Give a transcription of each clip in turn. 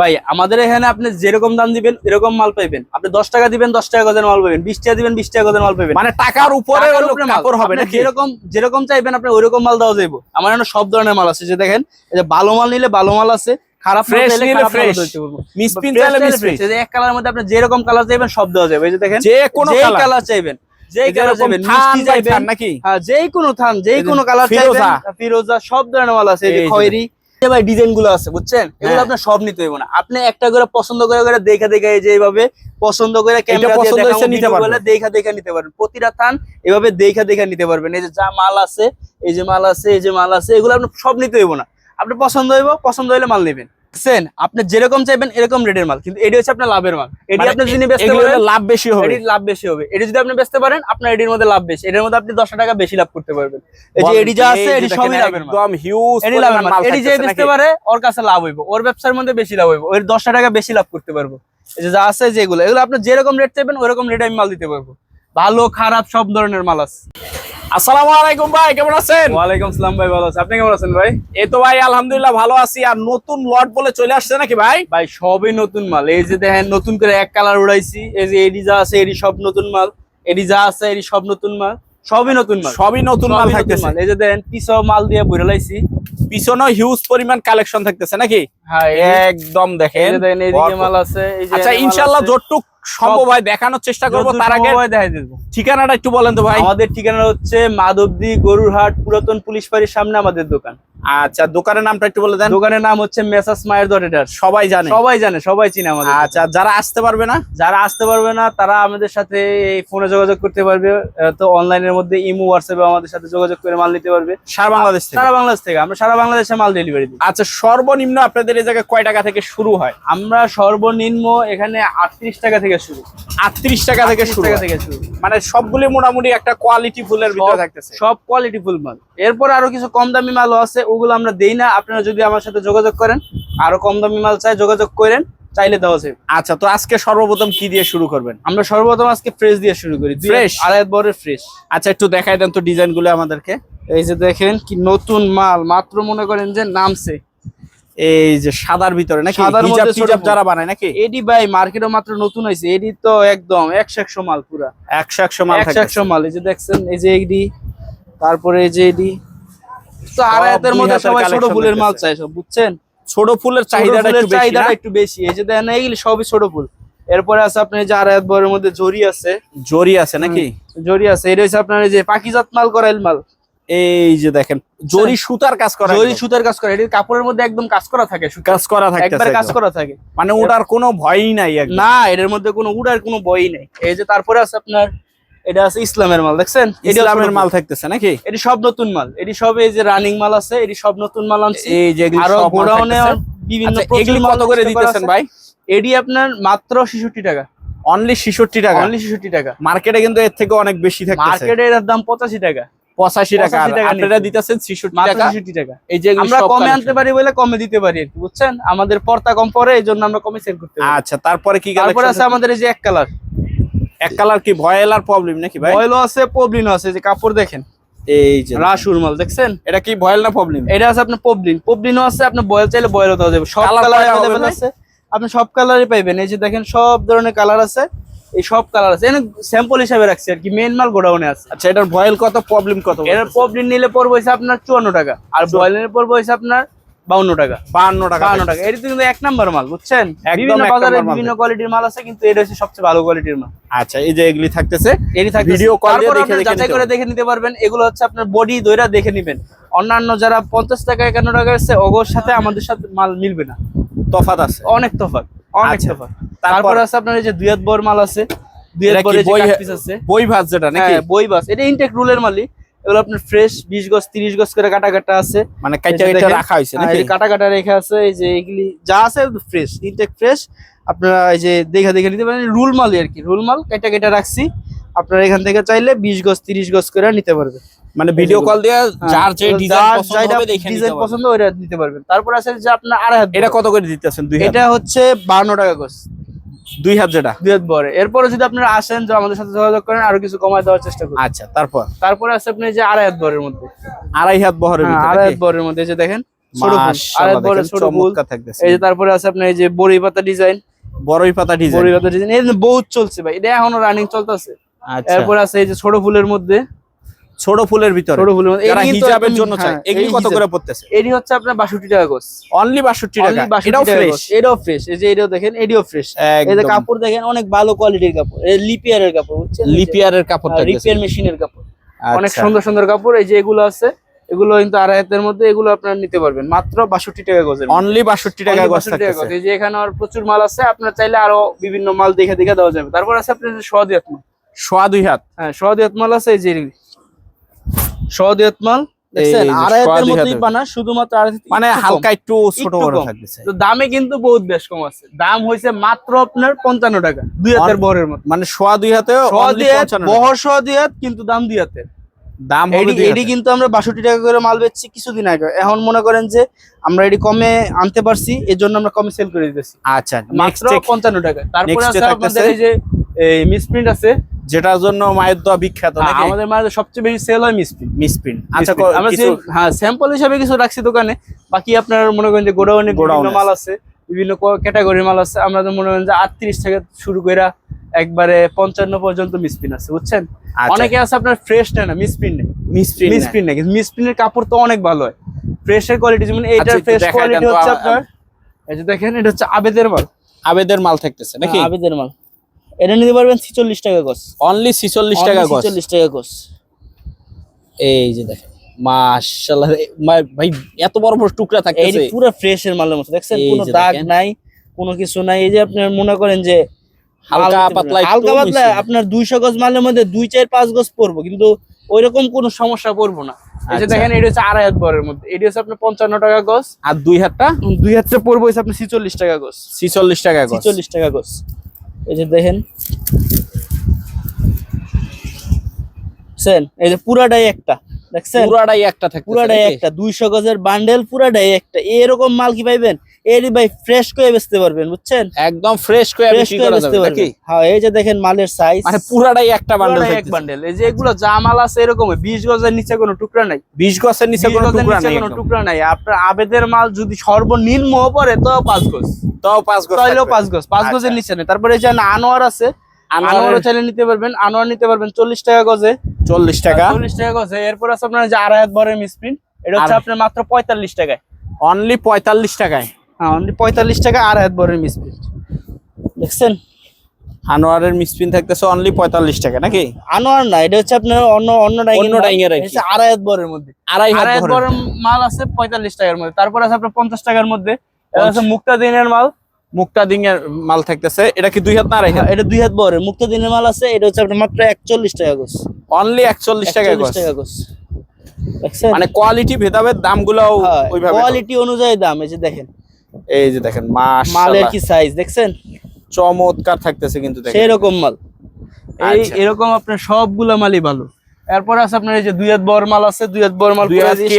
ভাই আমাদের এখানে আপনি যেরকম দাম দিবেন এরকম মাল পাইবেন। আপনি দশ টাকা দিবেন দশ টাকা গজের মাল পাবেন বিশ টাকা দিবেন বিশ টাকা গজের মাল পাবেন মানে টাকার উপরে। কাপড় হবে যেরকম যেরকম চাইবেন আপনি ওইরকম মাল দেওয়া যাইব। আমার এখানে সব ধরনের মাল আছে যে দেখেন এই যে ভালো মাল নিলে ভালো মাল আছে খারাপ নিলে। মিসপিন চাইলে মিসপিন এই যে এক কালার মধ্যে আপনি যেরকম কালার চাইবেন সব দেওয়া যাবে এই যে দেখেন যে কোনো কালার। কালার চাইবেন যেই কালার চাইবেন থান মিষ্টি চাইবেন থান নাকি? হ্যাঁ যেই কোনো থান যেই যে কোনো কালার ফিরোজা। চাইবেন ফিরোজা। সব ধরনের মাল আছে এই এই যে খয়েরি ভাই ডিজাইনগুলো আছে বুঝছেন? এগুলো হ্যাঁ। আপনার সব নিতে হইব না। আপনি একটা করে পছন্দ করে করে দেখা দেখা এই যে এইভাবে পছন্দ করে ক্যামেরা পছন্দ দেখাবো হয়েছে নিতে পারবেন। দেখা দেখা নিতে পারবেন। প্রতিটা থান এভাবে দেখা দেখা নিতে পারবেন। এই যে যা মাল আছে এই যে মাল আছে এই যে মাল আছে এগুলো আপনি সব নিতে হইব না। আপনি পছন্দ হইব পছন্দ হইলে মাল নেবেন। বুঝছেন আপনি যেরকম চাইবেন এরকম রেটের মাল কিন্তু এটি হচ্ছে আপনার লাভের মাল। এটি মানে আপনি বেচতে পারেন লাভ বেশি হবে। এটির লাভ বেশি হবে। এটি যদি আপনি বেচতে পারেন আপনার এটির মধ্যে লাভ বেশি। এটির মধ্যে আপনি দশ টাকা বেশি লাভ করতে পারবেন। এই যে এটি যা আছে এটি সবই লাভের মাল। একদম হিউজ এটি লাভের মাল এটি যে বেচতে পারে ওর কাছে লাভ হইব। ওর ব্যবসার মধ্যে বেশি লাভ হইব। ওর দশটা টাকা বেশি লাভ করতে পারব। এই যে যা আছে যেগুলো এগুলো আপনি যেরকম রেট চাইবেন ওরকম রেটে আমি মাল দিতে পারব। ভালো খারাপ সব ধরনের মাল আছে। আসসালামু আলাইকুম ভাই কেমন আছেন? ওয়ালাইকুম সালাম ভাই ভালো আছে। আপনি কেমন আছেন ভাই? এই তো ভাই আলহামদুলিল্লাহ ভালো আছি। আর নতুন লট বলে চলে আসছে নাকি ভাই? ভাই সবই নতুন মাল। এই যে দেখেন নতুন করে এক কালার উড়াইছি। এই যে এডি যা আছে এডি সব নতুন মাল। এডি যা আছে এডি সব নতুন মাল। সবই নতুন মাল। সবই নতুন মাল থাকতেছে। এই যে দেন পিস মাল দিয়ে ভরে লাইছি। পিছনে হিউজ পরিমাণ কালেকশন থাকতেছে নাকি? হ্যাঁ একদম দেখেন। এইদিকে মাল আছে আচ্ছা ইনশাআল্লাহ। যতটুক সম্ভব হয় দেখানোর চেষ্টা করব তার আগে দেখাই দেবো। ঠিকানাটা একটু বলেন তো ভাই। আমাদের ঠিকানা হচ্ছে মাধবদী গরুরহাট পুরাতন পুলিশ বাড়ির সামনে আমাদের দোকান। আচ্ছা দোকানের নামটা একটু বলে দেন। দোকানের নাম হচ্ছে মেসাস মায়ের দটেটার সবাই জানে? সবাই জানে সবাই চিনে আমাদের আচ্ছা যারা আসতে পারবে না? যারা আসতে পারবে না তারা আমাদের সাথে এই ফোনে যোগাযোগ করতে পারবে। তো অনলাইনের মধ্যে ইমো হোয়াটসঅ্যাপে আমাদের সাথে যোগাযোগ করে মাল নিতে পারবে। সারা বাংলাদেশ থেকে? সারা বাংলাদেশ থেকে। আমরা সারা বাংলাদেশে মাল ডেলিভারি দিই। আচ্ছা সর্বনিম্ন আপনাদের এই জায়গায় কয় টাকা থেকে শুরু হয়? আমরা সর্বনিম্ন এখানে আটত্রিশ টাকা থেকে শুরু। আটত্রিশ টাকা থেকে শুরু। থেকে শুরু। মানে সবগুলি মোটামুটি একটা কোয়ালিটি ফুলের ভিতরে থাকতেছে? সব কোয়ালিটি ফুল মাল। এরপর আরও কিছু কম দামি মালও আছে। ওগুলো আমরা দেই না। আপনারা যদি আমার সাথে যোগাযোগ করেন আরও কম দামি মাল চাই যোগাযোগ করেন চাইলে দেওয়া যাবে আচ্ছা তো আজকে সর্বপ্রথম কি দিয়ে শুরু করবেন? আমরা সর্বপ্রথম আজকে ফ্রেশ দিয়ে শুরু করি। Fresh? আড়াই বরের ফ্রেশ আচ্ছা একটু দেখাই দেন তো ডিজাইনগুলো আমাদেরকে। এই যে দেখেন কি নতুন মাল মাত্র মনে করেন যে নামছে। এই যে সাদার ভিতরে নাকি? সাদার হিজাব মধ্যে ফুল। যারা বানায় নাকি? এডি ভাই মার্কেটে মাত্র নতুন হয়েছে। এডি তো একদম একশো একশো মাল পুরা। একশো একশো মাল একশো থাকতেছে। একশো মাল। এই যে দেখছেন এই যে এডি তারপরে এই যে এডি তো আড়াই হাতের দুই মধ্যে সবাই ছোট ফুলের মাল চাই সব বুঝছেন? ছোট ফুলের চাহিদাটা একটু বেশি চাহিদাটা একটু বেশি। এই যে দেখেন এইগুলি সবই ছোট ফুল। এরপরে আছে আপনার যে আড়াই বরের মধ্যে জরি আছে। জরি আছে নাকি? জরি আছে। এটা হচ্ছে আপনার যে পাকিজাত মাল করাইল মাল। এই যে দেখেন জরি সুতার কাজ করা জরি সুতার কাজ করে। এটির কাপড়ের মধ্যে একদম কাজ করা থাকে কাজ করা থাকে একবার কাজ করা থাকে। মানে ওটার কোনো ভয়ই নাই না এটার মধ্যে কোনো উড়ার কোনো বই নেই। এই যে তারপরে আছে আপনার এটা আছে ইসলামের মাল দেখছেন? এটা ইসলামের মাল থাকতেছে নাকি? এটি সব নতুন মাল এটি সব এই যে রানিং মাল আছে এটি সব নতুন মাল আনছি। এই যে আরও গোডাউনে বিভিন্ন আচ্ছা, এগুলি কত করে দিতেছেন ভাই? এডি আপনার মাত্র ছেষট্টি টাকা। অনলি ছেষট্টি টাকা? অনলি ছেষট্টি টাকা। মার্কেটে কিন্তু এর থেকে অনেক বেশি থাকতেছে। মার্কেটে এর দাম পঁচাশি টাকা। পঁচাশি টাকা। আপনারা দিতেছেন ছেষট্টি টাকা। টাকা। এই যে আমরা কমে আনতে পারি বলে কমে দিতে পারি আর কি বুঝছেন? আমাদের পর্তা কম পরে এই জন্য আমরা কমে সেল করতে পারি। আচ্ছা তারপরে কি তারপরে আছে আমাদের এই যে এক কালার এক কালার কি ভয়েলার প্রবলেম নাকি ভাই? বয়েলও আছে পবলিনও আছে যে কাপড় দেখেন। এই যে রাসুর মাল দেখছেন? এটা কি ভয়েল না প্রবলেম এটা আছে আপনার পবলিন পবলিনও আছে আপনি বয়েল চাইলে বয়েলও দেওয়া যাবে। সব কালার আছে। আপনি সব কালারই পাইবেন। এই যে দেখেন সব ধরনের কালার আছে। এই সব কালার আছে। এখানে স্যাম্পল হিসাবে রাখছি আর কি মেন মাল গোডাউনে আছে। আচ্ছা এটার ভয়েল কত প্রবলেম কত? এর পবলিন নিলে পড়বে হচ্ছে আপনার চুয়ান্ন টাকা। আর বয়েলের পড়বে হচ্ছে আপনার বাউন্ন টাকা। বাহান্ন টাকা বাউন্ন টাকা। এটা কিন্তু এক নাম্বার মাল বুঝছেন? বিভিন্ন বাজারে বিভিন্ন কোয়ালিটির মাল আছে কিন্তু এটা হচ্ছে সবচেয়ে ভালো কোয়ালিটির মাল। আচ্ছা এই যে এগুলি থাকতেছে এরই থাকে Video call দিয়ে দেখে দেখে যাচাই করে দেখে নিতে পারবেন এগুলো হচ্ছে আপনার বডি দইরা দেখে নেবেন। অন্যান্য যারা পঞ্চাশ টাকা একান্ন টাকা আছে ওগোর সাথে আমাদের সাথে মাল মিলবে না। তফাত আছে। অনেক তফাৎ অনেক আচ্ছা, তফাৎ। তারপর? আছে আপনার এই যে দুই হাত বর মাল আছে হাত বরের যে পিস আছে। বই ভাত যেটা নাকি? হ্যাঁ বই বাস এটা ইনটেক রুলের মালি এগুলো আপনার ফ্রেশ বিশ গজ তিরিশ গজ করে কাটা কাটা আছে। মানে রাখা হয়েছে নাকি? কাটা কাটা রেখে আছে এই যে এগুলি যা আছে ফ্রেশ ইনটেক ফ্রেশ আপনারা এই যে দেখে দেখে নিতে পারেন রুল মাল আর কি রুল মাল কেটে কেটে রাখছি। আপনারা এখান থেকে চাইলে বিশ গজ তিরিশ গজ করে নিতে পারবেন। মানে ভিডিও কল দিয়ে যার যে হ্যাঁ, ডিজাইন পছন্দ হবে দেখে নিতে ডিজাইন পছন্দ ওইটা নিতে পারবেন। তারপর আছে যে আপনার আড়াই এটা কত করে দিতেছেন? এটা হচ্ছে বান্ন টাকা গজ। দুই হাত যেটা। দুই হাত বড়। এরপরে যদি আপনারা আসেন যে আমাদের সাথে যোগাযোগ করেন আরও কিছু কমায় দেওয়ার চেষ্টা আচ্ছা তারপর? তারপরে আছে আপনি যে আড়াই হাত বরের মধ্যে। আড়াই হাত হ্যাঁ, আড়াই হাত বরের মধ্যে যে দেখেন এই যে তারপরে আছে আপনার এই যে বড়ি পাতা ডিজাইন বড়ই পাতা ডিজাইন পাতা ডিজাইন এই বহুত চলছে ভাই এটা এখনও রানিং চলতেছে। আচ্ছা। এরপর আছে এই যে ছোট ফুলের মধ্যে। ছোট ফুলের ভিতরে। ছোট ফুলের যারা হিজাবের জন্য চাই হ্যাঁ, এগুলি কত করে পড়তেছে? এটি হচ্ছে আপনার বাষট্টি টাকা গোস। অনলি 62 টাকা? এটাও ফ্রেশ এটাও ফ্রেশ এই যে এটাও দেখেন এটিও ফ্রেশ এই যে কাপড় দেখেন অনেক ভালো কোয়ালিটির কাপড়। এই লিপিয়ারের কাপড় বুঝছেন? লিপিয়ারের কাপড় থাকতেছে রিপেয়ার মেশিনের কাপড়। অনেক আচ্ছা। সুন্দর সুন্দর কাপড়। এই যে এগুলো আছে এগুলো কিন্তু আড়াই হাতের মধ্যে এগুলো আপনারা নিতে পারবেন। মাত্র বাষট্টি টাকা গজের অনলি 62 টাকা গজ 62 এই যে এখানে আর প্রচুর মাল আছে আপনার চাইলে আরও বিভিন্ন মাল দেখে দেখে দেওয়া যাবে। তারপর আছে আপনার যে সোয়াদিয়াত মাল। সোয়া দুই হাত? হ্যাঁ সোয়াদিয়াত মাল আছে এই যে সোয়াদিয়াত মাল মানে হালকা একটু ছোট দামে কিন্তু বহুত বেশ কম আছে। দাম হয়েছে মাত্র আপনার পঞ্চান্ন টাকা দুই হাতের অন- মতো। মানে সোয়া দুই হাতে সোয়াদিয়াত বহর কিন্তু দাম দুই হাতে। কিন্তু আমরা বাষট্টি টাকা করে মাল বেচছি কিছুদিন আগে। এখন মনে করেন যে আমরা এটি কমে আনতে পারছি এর জন্য আমরা কমে সেল করে দিতেছি। আচ্ছা মাত্র পঞ্চান্ন টাকা। তারপরে next আছে আপনাদের এই যে এই মিসপ্রিন্ট আছে। যেটার জন্য মায়ের দোয়া বিখ্যাত হ্যাঁ, আমাদের মাঝে সবচেয়ে বেশি সেল হয় মিসপ্রিন্ট মিসপ্রিন্ট আচ্ছা আমরা যে হ্যাঁ স্যাম্পল হিসাবে কিছু রাখছি দোকানে। বাকি আপনার মনে করেন যে গোডাউনে গোডাউন মাল আছে বিভিন্ন ক্যাটাগরির মাল আছে আমরা তো মনে করেন যে আটত্রিশ থেকে শুরু করে একবারে পঞ্চান্ন পর্যন্ত মিসপ্রিন্ট আছে বুঝছেন? আচ্ছা, অনেকে আছে আপনার ফ্রেশ নেয় না মিসপ্রিন্ট নেয়। মিসপ্রিন্ট নেই কিন্তু মিসপ্রিন্টের কাপড় তো অনেক ভালো হয়। ফ্রেশের কোয়ালিটি যেমন এইটার আচ্ছা, ফ্রেশ কোয়ালিটি হচ্ছে আপনার এই যে দেখেন এটা হচ্ছে আবেদের মাল। আবেদের মাল থাকতেছে নাকি? হ্যাঁ, আবেদের মাল। এটা নিতে পারবেন ছিচল্লিশ টাকা গছ অনলি 46 টাকা গজ? ছিচল্লিশ টাকা গছ এই যে দেখেন মাশাআল্লাহ ভাই এত বড় বড় টুকরা থাকে এই পুরো ফ্রেশের মালের মতো দেখছেন? কোনো দাগ নাই কোনো কিছু নাই। এই যে আপনার মনে করেন যে হালকা পাতলা হালকা পাতলা আপনার দুইশো গজ মালের মধ্যে দুই চার পাঁচ গজ পড়ব কিন্তু ওইরকম কোনো সমস্যা পড়ব না। এই যে আচ্ছা। দেখেন এটা হচ্ছে আড়াই হাত বরের মধ্যে। এটি হচ্ছে আপনার পঞ্চান্ন টাকা গজ। আর দুই হাতটা? দুই হাতটা পড়ব হচ্ছে আপনার ছিচল্লিশ টাকা গজ। 46 টাকা গজ। ছিচল্লিশ টাকা গজ। এই যে দেখেন সেন এই যে পুরাটাই একটা দেখছেন? পুরাটাই একটা থাকে পুরাটাই একটা দুইশো গজের বান্ডেল পুরাটাই একটা। এরকম মাল কি পাইবেন? এরই ভাই ফ্রেশ করে বেচতে পারবেন বুঝছেন? একদম ফ্রেশ করে বিক্রি করে যাবে নাকি? হ্যাঁ এই যে দেখেন মালের সাইজ মানে পুরাটাই একটা বান্ডেল এক বান্ডেল এই যে এগুলো যা মাল আছে এরকম বিশ গজের নিচে কোনো টুকরা নাই। 20 গজের নিচে 20 কোনো টুকরা নেই কোনো টুকরা নাই। আপনার আবেদের মাল যদি সর্বনিম্ন পড়ে তো পাঁচ গজ। তাও 5 গজ তাইলেও থাকবে। পাঁচ গজ। পাঁচ আচ্ছা। গজের নিচে নেই। তারপরে এই যে আনোয়ার আছে আনোয়ারও চাইলে নিতে পারবেন আনোয়ার নিতে পারবেন চল্লিশ টাকা গজে। 40 টাকা? চল্লিশ টাকা গজে। এরপর আছে আপনার যে আড়াই হাত বরের মিসপ্রিন্ট। এটা হচ্ছে আপনার মাত্র পঁয়তাল্লিশ টাকায়। অনলি 45 টাকায়? হ্যাঁ only পঁয়তাল্লিশ টাকা আড়াই হাত বরের মিসপ্রিন্ট। দেখছেন? আনোয়ারের মিসপ্রিন্ট থাকতেছে অনলি 45 টাকা নাকি? আনোয়ার না এটা হচ্ছে আপনার অন্য অন্য ডাইং অন্য ডাইং এর আর কি। আড়াই হাত বরের মধ্যে। আড়াই হাত। বরের মাল আছে পঁয়তাল্লিশ টাকার মধ্যে। তারপর আছে আপনার পঞ্চাশ টাকার মধ্যে। এটা হচ্ছে মুক্তা দিনের মাল। মুক্তা দিনের মাল থাকতেছে। এটা কি দুই হাত না হাত? হ্যাঁ, এটা দুই হাত বরের মুক্তা দিনের মাল আছে এটা হচ্ছে আপনার মাত্র একচল্লিশ টাকা গোস। অনলি 41 টাকা 41 টাকা গোস। দেখছেন? মানে কোয়ালিটি ভেদাভেদ দামগুলোও ওইভাবে কোয়ালিটি অনুযায়ী দাম এই যে দেখেন। এই যে দেখেন মালের কি সাইজ দেখছেন? চমৎকার থাকতেছে কিন্তু দেখেন। সেই রকম মাল এই আচ্ছা। এরকম আপনার সবগুলা মালই ভালো। এরপর আছে আপনার এই যে দুই হাত বর মাল আছে দুই হাত বর মাল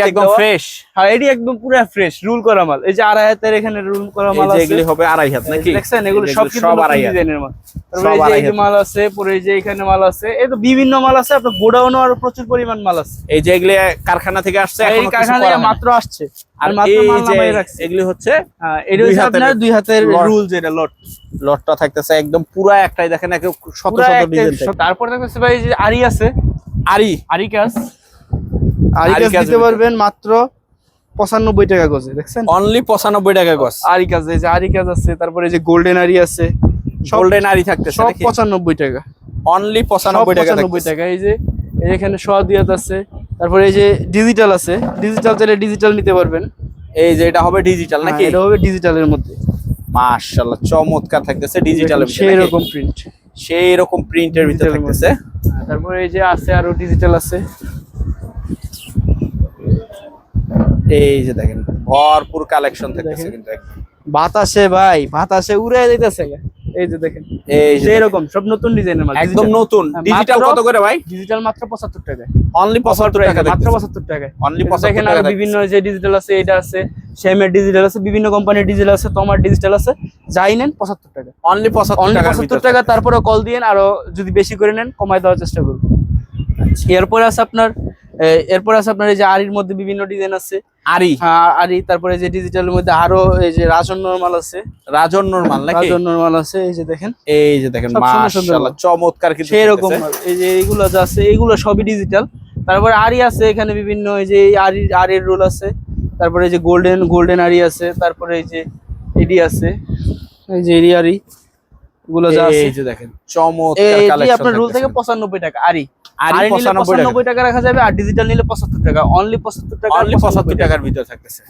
একদম ফ্রেশ হ্যাঁ এটি একদম পুরো ফ্রেশ রুল করা মাল। এই যে আড়াই হাতের এখানে রুল করা মাল আছে। এগুলি হবে আড়াই হাত নাকি? দেখছেন এগুলো সব কিন্তু আড়াই ডিজাইনের মাল। তারপরে এই যে মাল আছে পরে এই যে এখানে মাল আছে। এই তো বিভিন্ন মাল আছে আপনার গোডাউনও আরও প্রচুর পরিমাণ মাল আছে। এই যে এগুলি কারখানা থেকে আসছে এই কারখানা থেকে মাত্র আসছে। আর মাত্র এই মাল যে নামাই রাখছে। এগুলি হচ্ছে হ্যাঁ এটা দুই হচ্ছে হাতের আপনার দুই হাতের রুল যেটা লট। লটটা থাকতেছে একদম পুরা একটাই দেখেন একে শত শত ডিজাইন তারপর দেখতেছে ভাই যে আরি আছে আরি। আরি কাজ আরি দিতে পারবেন মাত্র পঁচানব্বই টাকা গজে দেখছেন? অনলি পঁচানব্বই টাকা গজ। আরি কাজ এই যে আরি কাজ আছে তারপরে এই যে গোল্ডেন আরি আছে গোল্ডেন আরি থাকতেছে সব নাকি? পঁচানব্বই টাকা। অনলি পঁচানব্বই টাকা পঁচানব্বই। টাকা এই যে এখানে সোয়াদিয়াত আছে তারপরে এই যে ডিজিটাল আছে ডিজিটাল চাইলে ডিজিটাল নিতে পারবেন। এই যে এটা হবে ডিজিটাল নাকি? হ্যাঁ, এটা হবে ডিজিটালের মধ্যে। মাশাআল্লাহ চমৎকার থাকতেছে ডিজিটালের সেই রকম প্রিন্ট সেই রকম প্রিন্টের ভিতরে থাকতেছে। তারপরে এই যে আছে আরও ডিজিটাল আছে। এই যে দেখেন ভরপুর কালেকশন থাকতেছে কিন্তু বাতাসে ভাই বাতাসে উড়ে যাইতেছে এই যে দেখেন। এই যে সেই সব নতুন ডিজাইনের মাল একদম নতুন। ডিজিটাল কত করে ভাই? ডিজিটাল মাত্র পঁচাত্তর টাকায়। অনলি পঁচাত্তর টাকা মাত্র অনলি দেখেন টাকা বিভিন্ন যে ডিজিটাল আছে এটা আছে শ্যামের ডিজিটাল আছে বিভিন্ন কোম্পানির ডিজিটাল আছে তোমার ডিজিটাল আছে যাই নেন পঁচাত্তর টাকা অনলি টাকা টাকা তারপরে কল দিয়েন আরও যদি বেশি করে নেন কমায় দেওয়ার চেষ্টা করব। এরপরে আছে আপনার এরপর আছে আপনার এই যে আরির মধ্যে বিভিন্ন ডিজাইন আছে আরি হ্যাঁ, আরি তারপরে যে ডিজিটালের মধ্যে আরও এই যে রাজন নরমাল আছে রাজন্যর মাল নাকি রাজন নরমাল আছে এই যে দেখেন এই যে দেখেন মাশাআল্লাহ চমৎকার কিন্তু সেই রকম এই যে এইগুলো যা আছে এইগুলো সবই ডিজিটাল তারপরে আরি আছে এখানে বিভিন্ন এই যে এই আরি আরির রোল আছে তারপরে এই যে গোল্ডেন গোল্ডেন আরি আছে তারপরে এই যে এডি আছে এই যে এডি আরি এগুলো যা আছে এই যে দেখেন চমৎকার কালেকশন আপনার রুল থেকে পঁচানব্বই টাকা আরি আরি আরি নিলে 95 টাকা। পঁচানব্বই টাকা রাখা যাবে আর ডিজিটাল নিলে পঁচাত্তর টাকা অনলি পঁচাত্তর টাকা অনলি 75 টাকার ভিতরে থাকতেছে।